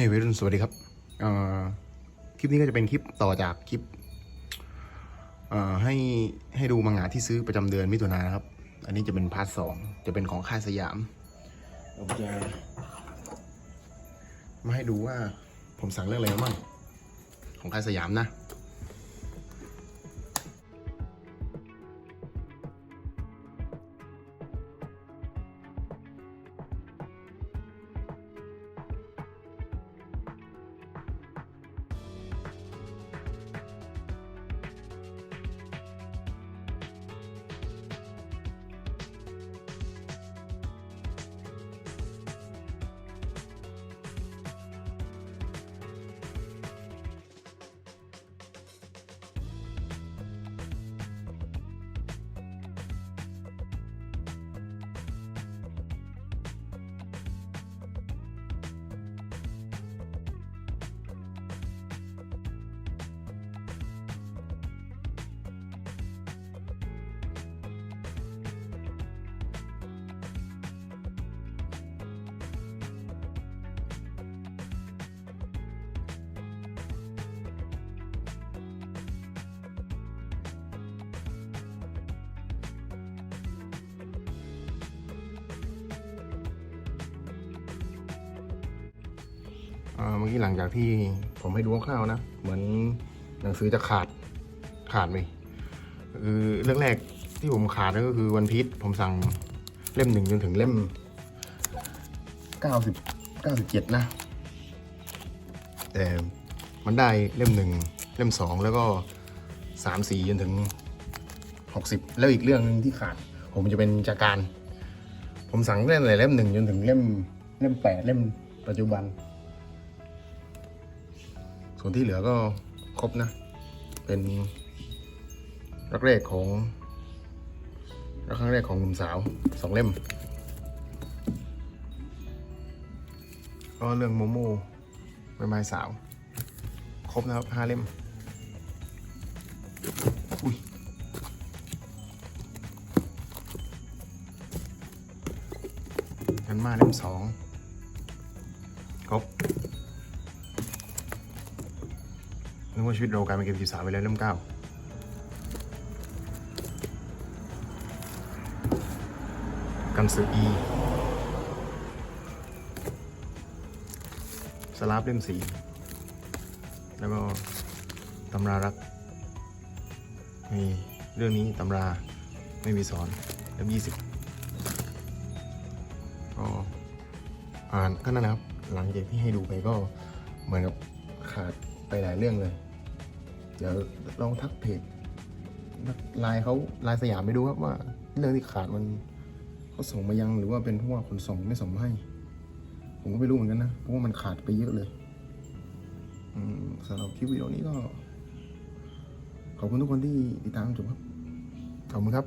ฮ้ยวัยรุ่นสวัสดีครับคลิปนี้ก็จะเป็นคลิปต่อจากคลิปให้ให้ดูมังงะที่ซื้อประจำเดือนมิถุนายนครับ อันนี้จะเป็นพาร์ทสองจะเป็นของค่ายสยามผมจะมาให้ดูว่าผมสั่งเรื่องอะไรมาบ้างของค่ายสยามนะ เมื่อกี้หลังจากที่ผมให้ดูคร่าวๆนะ เหมือนหนังสือจะขาดขาดไปคือเรื่องแรกที่ผมขาดก็คือวันพีชผมสั่งเล่มหนึ่งจนถึงเล่มเก้าสิบเก้าสิบเจ็ดนะ แต่มันได้เล่มหนึ่งเล่มสองแล้วก็สามสี่จนถึงหกสิบแล้วอีกเรื่องหนึงที่ขาด ผมจะเป็นจากการ ผมสั่งเล่มอะไรเล่มหนึ่งจนถึงเล่มเล่มแปดเล่มปัจจุบัน ส่วนที่เหลือก็ครบนะ เป็นรักแรกของรักครั้งแรกของหนุ่มสาวสองเล่ม ก็เรื่องโมโม่ใบไม้สาว ครบนะครับห้าเล่มอุ้ยกันมาเล่มสองครบ นึกว่าชีวิตเรากลายเป็นเกมจีบสาวไปแล้วเริ่มเก้ากันสืออีสลาฟเล่มสี แล้วก็ตำรารัก มีเรื่องนี้ตำราไม่มีสอนเล่มยี่สิบก็อ่านก็นั่นนะครับ หลังจากที่ให้ดูไปก็เหมือนกับขาด ไปหลายเรื่องเลย เดี๋ยวลองทักเพจไลน์เขาไลน์สยามไปดูครับว่า เรื่องที่ขาดมันเขาส่งมายังหรือว่าเป็นเพราะว่าขนส่งไม่ส่งมาให้ ผมก็ไม่รู้เหมือนกันนะเพราะว่ามันขาดไปเยอะเลยสำหรับคลิปวิดีโอนี้ก็ ขอบคุณทุกคนที่ติดตามจนจบครับ ขอบคุณครับ